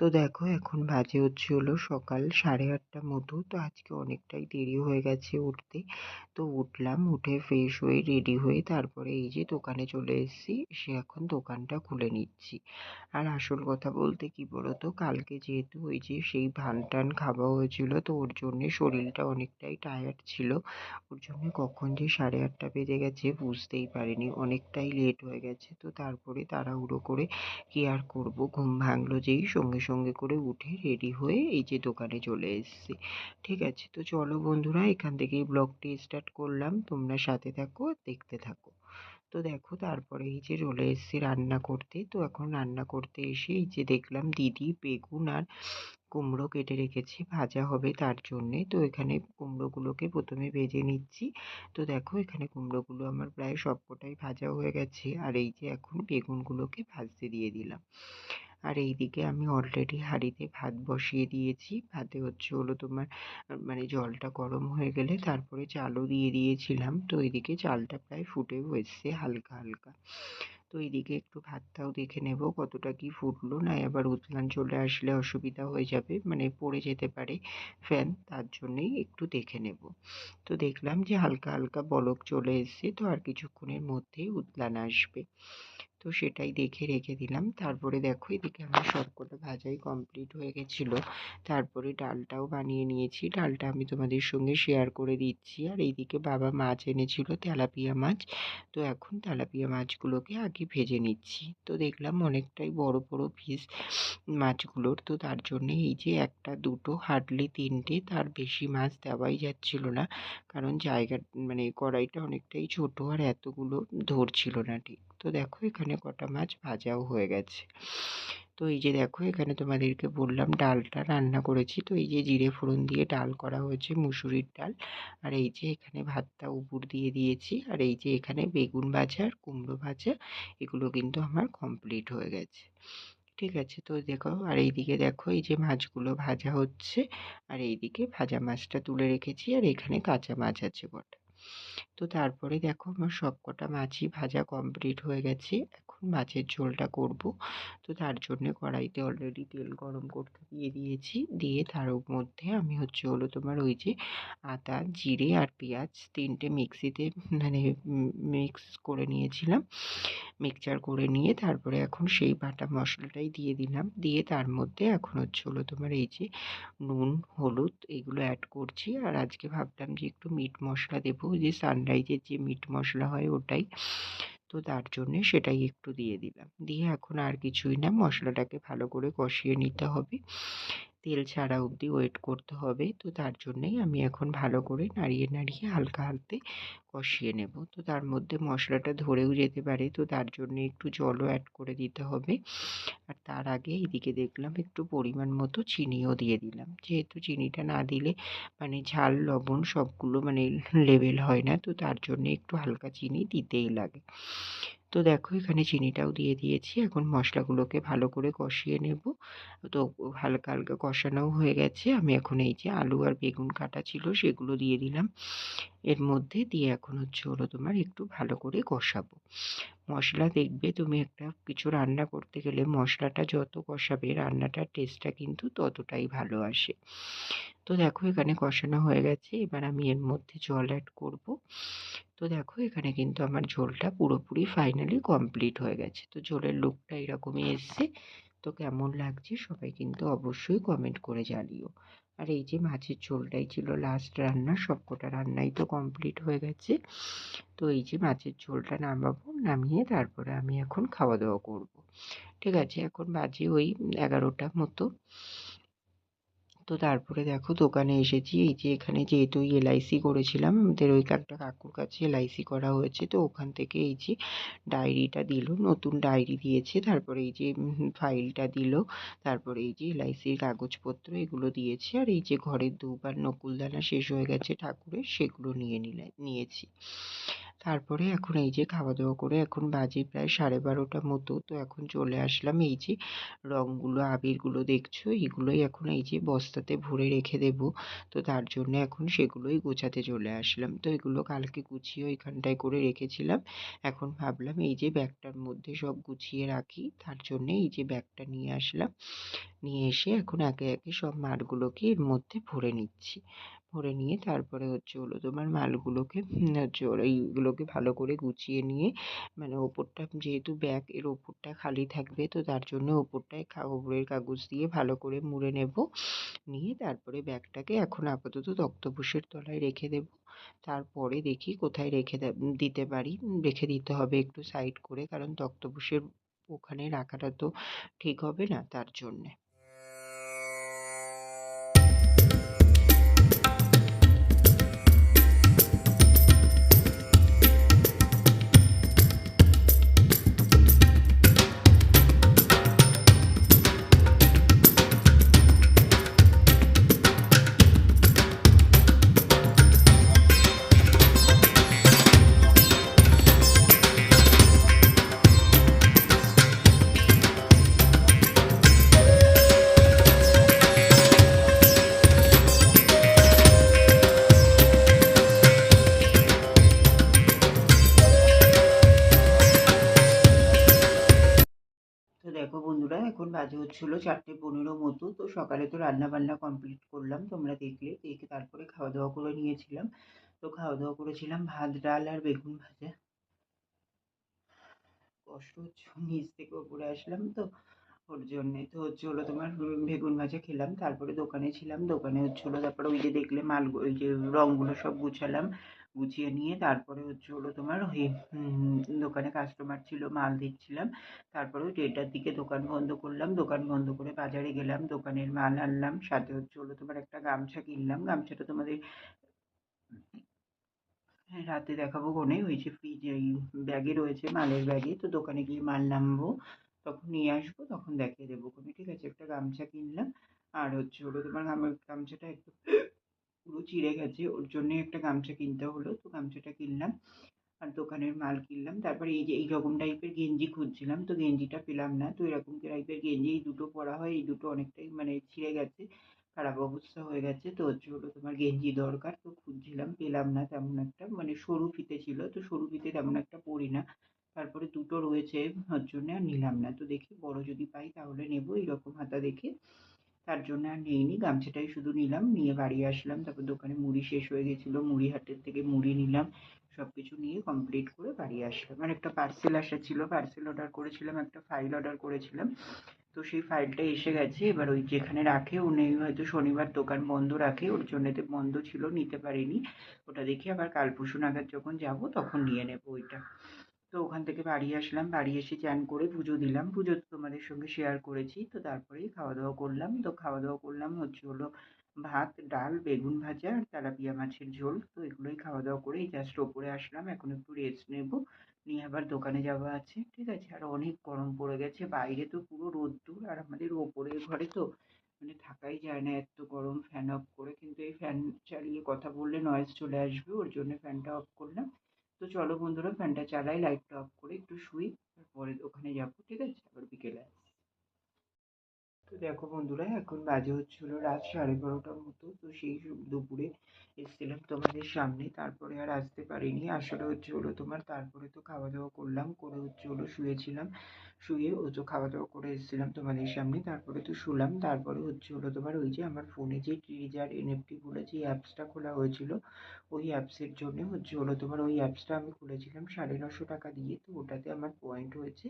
তো দেখো এখন বাজে হচ্ছে হলো সকাল সাড়ে আটটা মতো। তো আজকে অনেকটাই দেরি হয়ে গেছে উঠতে। তো উঠলাম, উঠে ফ্রেশ হয়ে রেডি হয়ে তারপরে এই যে দোকানে চলে এসেছি। সে এখন দোকানটা খুলে নিচ্ছি। আর আসল কথা বলতে কি বলতো? কালকে যেহেতু ওই যে সেই ভান টান খাওয়া হয়েছিল, তো ওর জন্যে শরীরটা অনেকটাই টায়ার্ড ছিল। ওর জন্য কখন যে সাড়ে আটটা বেজে গেছে বুঝতেই পারিনি। অনেকটাই লেট হয়ে গেছে। তো তারপরে তাড়াহুড়ো করে কি আর করব? ঘুম ভাঙলো যেই সঙ্গে সঙ্গে করে উঠে রেডি হয়ে এই যে দোকানে চলে এসেছি। ঠিক আছে? তো চলো বন্ধুরা, এখান থেকেই ব্লগটি স্টার্ট করলাম। তোমরা সাথে থাকো, দেখতে থাকো। তো দেখো, তারপরে এই যে চলে এসেছি রান্না করতে। তো এখন রান্না করতে এসে এই যে দেখলাম দিদি বেগুন আর কুমড়ো কেটে রেখেছি, ভাজা হবে তার জন্যে। তো এখানে কুমড়োগুলোকে প্রথমে ভেজে নিচ্ছি। তো দেখো, এখানে কুমড়োগুলো আমার প্রায় সবকটাই ভাজা হয়ে গেছে। আর এই যে এখন বেগুনগুলোকে ভাজতে দিয়ে দিলাম। আর এই দিকে আমি অলরেডি হাঁড়িতে ভাত বসিয়ে দিয়েছি। ভাতে হচ্ছে হলো তোমার মানে জলটা গরম হয়ে গেলে তারপরে চালও দিয়ে দিয়েছিলাম। তো এদিকে চালটা প্রায় ফুটেও এসছে হালকা হালকা। তো এইদিকে একটু ভাতটাও দেখে নেব কতটা কি ফুটলো। না আবার উতলান চলে আসলে অসুবিধা হয়ে যাবে মানে পড়ে যেতে পারে ফ্যান তার জন্যেই একটু দেখে নেব। তো দেখলাম যে হালকা হালকা বলক চলে এসছে, তো আর কিছুক্ষণের মধ্যেই উতলান আসবে। তো সেটাই দেখে রেখে দিলাম। তারপরে দেখো এদিকে আমার সবকটা ভাজাই কমপ্লিট হয়ে গেছিল। তারপরে ডালটাও বানিয়ে নিয়েছি। ডালটা আমি তোমাদের সঙ্গে শেয়ার করে দিচ্ছি। আর এইদিকে বাবা মাছ এনেছিল, তেলাপিয়া মাছ। তো এখন তেলাপিয়া মাছগুলোকে আগে ভেজে নিচ্ছি। তো দেখলাম অনেকটাই বড় বড় পিস মাছগুলোর। তো তার জন্যে এই যে একটা, দুটো হার্ডলি তিনটে তার বেশি মাছ দেওয়াই যাচ্ছিল না। কারণ জায়গা মানে কড়াইটা অনেকটাই ছোট আর এতগুলো ধরছিল না ঠিক। তো দেখো এখানে কটা মাছ ভাজাও হয়ে গেছে। তো এই যে দেখো এখানে তোমাদেরকে বললাম ডালটা রান্না করেছি। তো এই যে জিরে ফোড়ন দিয়ে ডাল করা হয়েছে, মুসুরির ডাল। আর এই যে এখানে ভাতটা উপর দিয়ে দিয়েছি। আর এই যে এখানে বেগুন ভাজা আর কুমড়ো ভাজা, এগুলো কিন্তু আমার কমপ্লিট হয়ে গেছে। ঠিক আছে, তো দেখো আর এইদিকে দেখো এই যে মাছগুলো ভাজা হচ্ছে। আর এইদিকে ভাজা মাছটা তুলে রেখেছি। আর এখানে কাঁচা মাছ আছে বটে। তো তারপরে দেখো আমার সবকটা মাছই ভাজা কমপ্লিট হয়ে গেছে। মাছের ঝোলটা করব। তো তার জন্য কড়াইতে অলরেডি তেল গরম করতে দিয়ে দিয়েছি। দিয়ে তার মধ্যে আমি হচ্ছে হলো তোমার ওই যে আদা, জিরে আর পেঁয়াজ তিনটে মিক্সিতে মানে মিক্স করে নিয়েছিলাম। মিক্সচার করে নিয়ে তারপরে এখন সেই বাটা মশলাটাই দিয়ে দিলাম। দিয়ে তার মধ্যে এখন হচ্ছে হলো তোমার এই যে নুন, হলুদ এগুলো অ্যাড করছি। আর আজকে ভাবলাম যে একটু মিট মশলা দেবো। যে সানরাইজের যে মিট মশলা হয় ওটাই। তো তার জন্যে সেটাই একটু দিয়ে দিলাম। দিয়ে এখন আর কিছুই না, মশলাটাকে ভালো করে কষিয়ে নিতে হবে। তেল ছাড়া অবধি ওয়েট করতে হবে। তো তার জন্যেই আমি এখন ভালো করে নাড়িয়ে নাড়িয়ে হালকা, হালতে কষিয়ে নেব। তো তার মধ্যে মশলাটা ধরেও যেতে পারে। তো তার জন্য একটু জলও অ্যাড করে দিতে হবে। আর তার আগে এদিকে দেখলাম একটু পরিমাণ মতো চিনিও দিয়ে দিলাম। যেহেতু চিনিটা না দিলে মানে ঝাল, লবণ সবগুলো মানে লেভেল হয় না। তো তার জন্য একটু হালকা চিনি দিতেই লাগে। তো দেখো এখানে চিনিটাও দিয়ে দিয়েছি। এখন মশলাগুলোকে ভালো করে কষিয়ে নেব। তো হালকা হালকা কষানোও হয়ে গেছে। আমি এখন এই যে আলু আর বেগুন কাটা ছিল সেগুলো দিয়ে দিলাম। এর মধ্যে দিয়ে এখন হচ্ছে হলো তোমার একটু ভালো করে কষাবো। মশলা দেখবে তুমি একটা কিছু রান্না করতে গেলে মশলাটা যত কষাবে রান্নাটার টেস্টটা কিন্তু ততটাই ভালো আসে। তো দেখো এখানে কষানো হয়ে গেছে। এবার আমি এর মধ্যে জল অ্যাড করব। তো দেখো এখানে কিন্তু আমার ঝোলটা পুরোপুরি ফাইনালি কমপ্লিট হয়ে গেছে। তো ঝোলের লুকটা এরকমই এসছে। তো কেমন লাগছে সবাই কিন্তু অবশ্যই কমেন্ট করে জানিও। আর এই যে মাছের ঝোলটাই ছিল লাস্ট রান্না, সবকটা রান্নাই তো কমপ্লিট হয়ে গেছে। তো এই যে মাছের ঝোলটা নামাবো, নামিয়ে তারপরে আমি এখন খাওয়া দাওয়া করব। ঠিক আছে, এখন বাজে ওই এগারোটা মতো। তো তারপরে দেখো দোকানে এসেছি। এই যে এখানে যেহেতু এলআইসি করেছিলাম, আমাদের ওই একটা কাকুর কাছে এলআইসি করা হয়েছে। তো ওখান থেকে এই যে ডায়েরিটা দিল, নতুন ডায়েরি দিয়েছে। তারপরে এই যে ফাইলটা দিল। তারপরে এই যে এলআইসির কাগজপত্র এগুলো দিয়েছে। আর এই যে ঘরের দুবার নকুলদানা শেষ হয়ে গেছে ঠাকুরের, সেগুলো নিয়ে নিলে, নিয়েছি। তারপরে এখন এই যে খাওয়া দাওয়া করে এখন বাজে প্রায় সাড়ে বারোটা মতো, তো এখন চলে আসলাম এই যে রঙগুলো, আবিরগুলো দেখছ? এগুলোই এখন এই যে বস্তাতে ভরে রেখে দেবো। তো তার জন্য এখন সেগুলোই গোছাতে চলে আসলাম। তো এগুলো কালকে গুছিয়ে ওইখানটায় করে রেখেছিলাম। এখন ভাবলাম এই যে ব্যাগটার মধ্যে সব গুছিয়ে রাখি। তার জন্যে এই যে ব্যাগটা নিয়ে আসলাম। নিয়ে এসে এখন একে একে সব মাঠগুলোকে এর মধ্যে ভরে নিচ্ছি। ভরে নিয়ে তারপরে হচ্ছে হলো তোমার মালগুলোকে হচ্ছে এইগুলোকে ভালো করে গুছিয়ে নিয়ে মানে ওপরটা যেহেতু ব্যাগ এর ওপরটা খালি থাকবে, তো তার জন্য ওপরটায় খবরের কাগজ দিয়ে ভালো করে মুড়ে নেব। নিয়ে তারপরে ব্যাগটাকে এখন আপাতত তক্তপোষের তলায় রেখে দেব। তারপরে দেখি কোথায় রেখে দিতে পারি, রেখে দিতে হবে একটু সাইড করে, কারণ তক্তপোষের ওখানে রাখাটা তো ঠিক হবে না তার জন্যে। বাজে হচ্ছিল চারটে পনেরো মতো। তো সকালে তো রান্না বান্না কমপ্লিট করলাম, তোমরা দেখলে। দেখে তারপরে খাওয়া দাওয়া করে নিয়েছিলাম। তো খাওয়া দাওয়া করেছিলাম ভাত, ডাল আর বেগুন ভাজা। কষ্ট হচ্ছে, নিচ থেকে ওপরে আসলাম তো। ওর জন্যে তো হচ্ছে হলো তোমার বেগুন ভাজা খেলাম। তারপরে দোকানে ছিলাম, দোকানে হচ্ছে হলো তারপরে ওই যে দেখলে মাল ওই যে রঙগুলো সব গুছালাম। গুছিয়ে নিয়ে তারপরে হচ্ছে হলো তোমার ওই দোকানে কাস্টমার ছিল, মাল দিচ্ছিলাম। তারপরে ওই দেড়টার দিকে দোকান বন্ধ করলাম। দোকান বন্ধ করে বাজারে গেলাম, দোকানের মাল আনলাম। সাথে হচ্ছে হলো তোমার একটা গামছা কিনলাম। গামছাটা তোমাদের হ্যাঁ রাতে দেখাবো কোনে। ওই যে ফ্রিজে এই ব্যাগে রয়েছে, মালের ব্যাগে। তো দোকানে গিয়ে মাল নামবো, তখন নিয়ে আসব, তখন দেখিয়ে দেবো কোনে। ঠিক আছে, একটা গামছা কিনলাম। আর হচ্ছে হলো তোমার গামছাটা একটু পুরো চিড়ে গেছে। ওর জন্যে একটা গামছা কিনতে হলো, তো গামছাটা কিনলাম আর দোকানের মাল কিনলাম। তারপরে এই যে, এই রকম টাইপের গেঞ্জি খুঁজছিলাম, তো গেঞ্জিটা পেলাম না। তো এরকম টাইপের গেঞ্জি, এই দুটো পরা হয়, এই দুটো অনেকটাই মানে ছিঁড়ে গেছে, খারাপ অবস্থা হয়ে গেছে। তো হচ্ছে হলো তোমার গেঞ্জি দরকার, তো খুঁজছিলাম, পেলাম না তেমন একটা। মানে সরু ফিতে ছিল, তো সরু ফিতে তেমন একটা পরি না। তারপরে দুটো রয়েছে, ওর জন্য আর নিলাম না। তো দেখি বড় যদি পাই তাহলে নেব এইরকম হাতা দেখে। তার জন্য আর নিইনি, গামছাটাই শুধু নিলাম, নিয়ে বাড়ি আসলাম, তারপর দোকানে মুড়ি শেষ হয়ে গেছিল, মুড়ি হাটের থেকে মুড়ি নিলাম সব কিছু নিয়ে কমপ্লিট করে বাড়ি আসলাম। আর একটা পার্সেল আসা ছিল পার্সেল অর্ডার করেছিলাম, একটা ফাইল অর্ডার করেছিলাম, তো সেই ফাইলটা এসে গেছে, এবার ওই যেখানে রাখে, উনি হয়তো শনিবার দোকান বন্ধ রাখে, ওর জন্যতে বন্ধ ছিল, নিতে পারিনি, ওটা দেখে আবার কাল পরশু নাগাদ যখন যাব, তখন নিয়ে নেব ওইটা। তো ওখান থেকে বাড়ি আসলাম। বাড়ি এসে চান করে পুজো দিলাম। পুজো তোমাদের সঙ্গে শেয়ার করেছি। তো তারপরেই খাওয়া দাওয়া করলাম। তো খাওয়া দাওয়া করলাম হচ্ছে হলো ভাত, ডাল, বেগুন ভাজা আর তেলাপিয়া মাছের ঝোল। তো এগুলোই খাওয়া দাওয়া করে জাস্ট ওপরে আসলাম। এখন একটু রেস্ট নেব। নিয়ে আবার দোকানে যাওয়া আছে। ঠিক আছে? আর অনেক গরম পড়ে গেছে। বাইরে তো পুরো রোদ্দুর আর আমাদের ওপরের ঘরে তো মানে থাকাই যায় না এত গরম ফ্যান অফ করে। কিন্তু এই ফ্যান চালিয়ে কথা বললে নয়েজ চলে আসবে। ওর জন্য ফ্যানটা অফ করলাম। তো চলো বন্ধুরা, ফ্যানটা চালাই লাইটটা অফ করে একটু শুই, তারপরে ওখানে যাব, ঠিক আছে? আবার বিকেলে তো দেখো বন্ধুরা, এখন বাজে হচ্ছিল রাত সাড়ে বারোটার মতো, তো সেই দুপুরে এসেছিলাম তোমাদের সামনে, তারপরে আর আসতে পারিনি। আসলে হচ্ছে হলো তোমার, তারপরে তো খাওয়া দাওয়া করলাম, করে হচ্ছে হলো শুয়েছিলাম, শুয়ে ও তো খাওয়া দাওয়া করে এসেছিলাম তোমাদের সামনে, তারপরে তো শুলাম, তারপরে হচ্ছে হলো তোমার ওই যে আমার ফোনে যে ট্রিজার এনএফটি বলে যে অ্যাপসটা খোলা হয়েছিল, ওই অ্যাপসের জন্য হচ্ছে হলো তোমার ওই অ্যাপসটা আমি খুলেছিলাম সাড়ে নশো টাকা দিয়ে, তো ওটাতে আমার পয়েন্ট হয়েছে।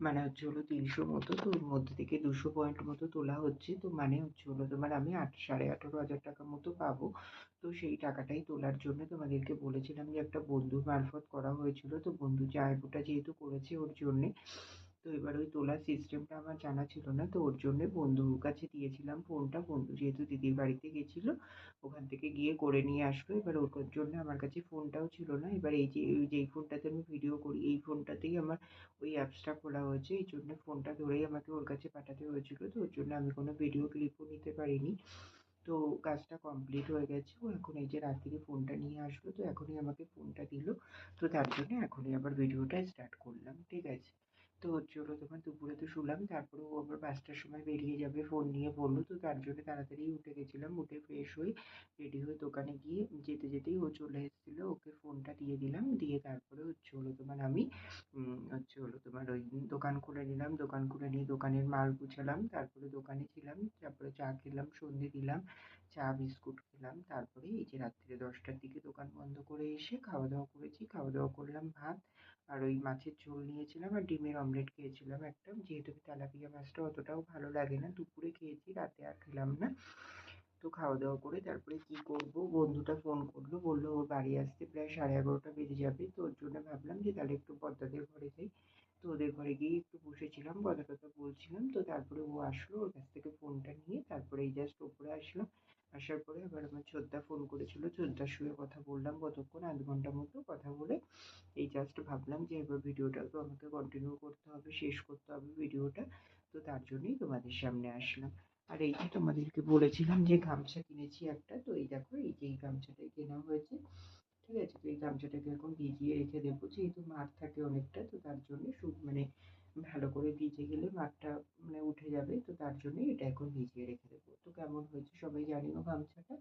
মানে হচ্ছে হলো তিনশো মতো তো ওর মধ্যে থেকে দুশো পয়েন্ট মতো তোলা হচ্ছে। তো মানে হচ্ছে হলো তোমার আমি আট, সাড়ে আঠেরো হাজার টাকা মতো পাবো। তো সেই টাকাটাই তোলার জন্য তোমাদেরকে বলেছিলাম যে একটা বন্ধুর মারফত করা হয়েছিল। তো বন্ধু যে আইপোটা যেহেতু করেছে ওর জন্যে তো এবার ওই তোলার সিস্টেমটা আমার জানা ছিল না, তো ওর জন্যে বন্ধুর কাছে দিয়েছিলাম ফোনটা বন্ধু যেহেতু দিদির বাড়িতে গেছিল, ওখান থেকে গিয়ে করে নিয়ে আসলো। এবার ওর জন্য আমার কাছে ফোনটাও ছিল না। এবার এই যে এই যেই ফোনটাতে আমি ভিডিও করি, এই ফোনটাতেই আমার ওই অ্যাপসটা খোলা হয়েছে। এই জন্য ফোনটা ধরেই আমাকে ওর কাছে পাঠাতে হয়েছিল। তো ওর জন্য আমি কোনো ভিডিও ক্লিপও নিতে পারিনি। তো কাজটা কমপ্লিট হয়ে গেছে। ও এখন এই যে রাত্রিরে ফোনটা নিয়ে আসলো, তো এখনই আমাকে ফোনটা দিল। তো তার জন্য এখনই আবার ভিডিওটা স্টার্ট করলাম, ঠিক আছে? তো হচ্ছে হলো তোমার দুপুরে তো শুলাম তারপরে ও আবার পাঁচটার সময় বেরিয়ে যাবে ফোন নিয়ে বলল। তো তার জন্য তাড়াতাড়ি উঠে গেছিলাম, উঠে ফ্রেশ হয়ে রেডি হয়ে দোকানে গিয়ে যেতে যেতেই ও চলে এসেছিল। ওকে ফোনটা দিয়ে দিলাম, দিয়ে তারপরে হচ্ছে হলো তোমার আমি হচ্ছে হলো তোমার ওই দোকান খুলে নিলাম, দোকান খুলে নিয়ে দোকানের মাল গুছালাম, তারপরে দোকানে ছিলাম, তারপরে চা খেলাম, সন্ধে দিলাম চা, বিস্কুট খেলাম। তারপরে এই যে রাত্রিরে দশটার দিকে দোকান বন্ধ করে এসে খাওয়া দাওয়া করেছি। খাওয়া দাওয়া করলাম, ভাত আর ওই মাছের ঝোল নিয়েছিলাম আর ডিমের অমলেট খেয়েছিলাম একটা। যেহেতু তেলাপিয়া মাছটা অতটাও ভালো লাগে না, দুপুরে খেয়েছি, রাতে আর খেলাম না। তো খাওয়া দাওয়া করে তারপরে কী করব? বন্ধুটা ফোন করল, বলল ওর বাড়ি আসতে প্রায় সাড়ে এগারোটা বেজে যাবে। তো ওর জন্য ভাবলাম যে তাহলে একটু পদ্মাদের ঘরে যাই। তো ওদের ঘরে গিয়ে একটু বসেছিলাম কথা টথা বলছিলাম। তো তারপরে ও আসলো, ওর কাছ থেকে ফোনটা নিয়ে তারপরে এই জাস্ট ওপরে আসলাম। আসার পরে আবার আমার ছোদ্দা ফোন করেছিল। ছোদ্দার সঙ্গে কথা বললাম কতক্ষণ? আধ ঘণ্টা মতো কথা বলে এই জাস্ট ভাবলাম যে এবার ভিডিওটা তো আমাকে কন্টিনিউ করতে হবে, শেষ করতে হবে ভিডিওটা তো তার জন্যই তোমাদের সামনে আসলাম। আর এই যে তোমাদেরকে বলেছিলাম যে গামছা কিনেছি একটা, তো এই দেখো, এই যে এই গামছাটাই কেনা হয়েছে। ঠিক আছে? তো এই গামছাটাকে এখন ভিজিয়ে রেখে দেবো, যেহেতু মাঠ থাকে অনেকটা, তো তার জন্য মানে ভালো করে ভিজে গেলে মাঠটা মানে উঠে যাবে, তো তার জন্যই এটা এখন ভিজিয়ে রেখে দেবো। তো কেমন হয়েছে সবাই জানিও গামছাটা?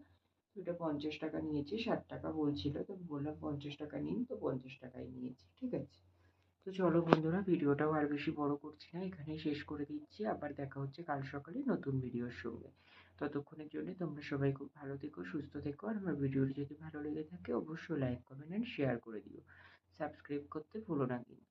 এটা পঞ্চাশ টাকা নিয়েছে, ষাট টাকা বলছিল, তো বললাম পঞ্চাশ টাকা নিন, তো পঞ্চাশ টাকাই নিয়েছি, ঠিক আছে? তো চলো বন্ধুরা, ভিডিওটাও আর বেশি বড় করছি না, এখানেই শেষ করে দিচ্ছি, আবার দেখা হচ্ছে কাল সকালে নতুন ভিডিওর সঙ্গে। ততক্ষণের জন্য তোমরা সবাই খুব ভালো থেকো, সুস্থ থেকো, আর আমার ভিডিওটি যদি ভালো লেগে থাকে, অবশ্যই লাইক কমেন্ট অ্যান্ড শেয়ার করে দিও। সাবস্ক্রাইব করতে ভুলো না কিন্তু।